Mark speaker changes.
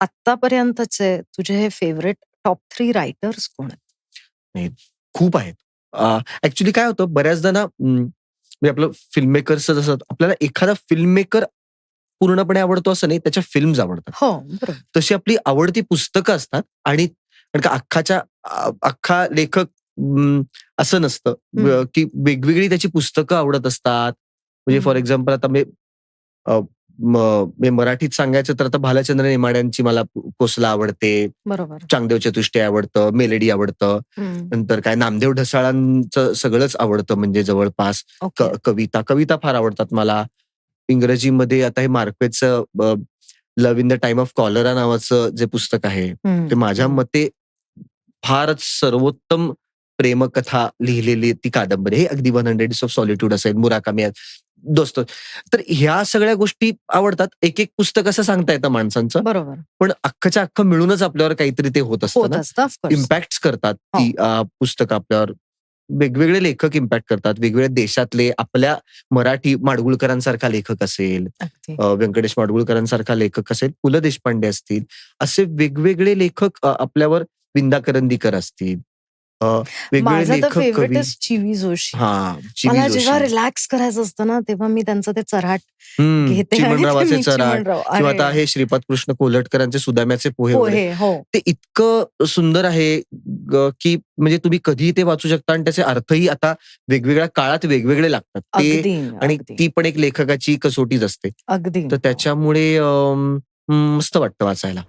Speaker 1: आत्तापर्यंतचे तुझे हे favourite top three writers कोण आहेत?
Speaker 2: खूप आहेत. ऍक्च्युली काय होतं बऱ्याचदा ना म्हणजे आपलं फिल्म मेकरचं जसं आपल्याला एखादा फिल्म मेकर पूर्णपणे आवडतो असं नाही त्याच्या फिल्म्स आवडतात.
Speaker 1: हो.
Speaker 2: तशी आपली आवडती पुस्तकं असतात आणि कारण का अख्खाच्या अख्खा लेखक असं नसतं की वेगवेगळी त्याची पुस्तकं आवडत असतात. म्हणजे. फॉर एक्झाम्पल आता मी मराठीत सांगायचं तर आता भालचंद्र नेमाड्यांची मला कोसला आवडते.
Speaker 1: बरोबर.
Speaker 2: चांगदेव चतुष्टय आवडतं, मेलडी आवडतं.
Speaker 1: हं.
Speaker 2: नंतर काय नामदेव ढसाळांचं सगळंच आवडतं म्हणजे जवळपास. कविता, कविता फार आवडतात मला. इंग्रजीमध्ये आता हे मार्क्वेटचं अ, love in the time of cholera नावाचं जे पुस्तक आहे,
Speaker 1: हं,
Speaker 2: ते माझ्या
Speaker 1: हं.
Speaker 2: मते फारच सर्वोत्तम प्रेमकथा लिहिलेली ती कादंबरी आहे. अगदी 100 डेज ऑफ सॉलिट्यूड असेल, मुराकामी दोस्त. तर ह्या सगळ्या गोष्टी आवडतात. एक-एक पुस्तक असं सांगता येतं माणसांचं.
Speaker 1: बरोबर.
Speaker 2: पण अख्खच्या अख्खं मिळूनच आपल्यावर काहीतरी ते होत असतं
Speaker 1: होत
Speaker 2: ना.
Speaker 1: असतं ऑफ कोर्स.
Speaker 2: इम्पॅक्ट्स करतात
Speaker 1: हो.
Speaker 2: ती अ, पुस्तकं आपल्यावर. वेगवेगळे लेखक इम्पॅक्ट करतात. वेगवेगळ्या देशातले आपल्या मराठी माडगुळकरांसारखा लेखक असेल, व्यंकटेश माडगुळकरांसारखा लेखक असेल, पु. ल. देशपांडे असतील. असे वेगवेगळे लेखक आपल्यावर विंदा करंदीकर असतील.
Speaker 1: माझा तर फेव्हरेटच चिवी जोशी.
Speaker 2: हां,
Speaker 1: मला जेव्हा. रिलॅक्स करायचं असतं ना, तेव्हा मी त्यांचं ते
Speaker 2: हं,
Speaker 1: घेते अरे!
Speaker 2: आता हे श्रीपाद कृष्ण कोल्हटकरांचे सुदाम्याचे पोहे.
Speaker 1: हो.
Speaker 2: ते इतकं सुंदर आहे की म्हणजे तुम्ही कधीही ते वाचू शकता आणि त्याचे अर्थही आता वेगवेगळ्या काळात वेगवेगळे लागतात. ते आणि. ती पण एक लेखकाची कसोटीच असते.
Speaker 1: अगदी.
Speaker 2: तर. त्याच्यामुळे मस्त वाटतं वाचायला.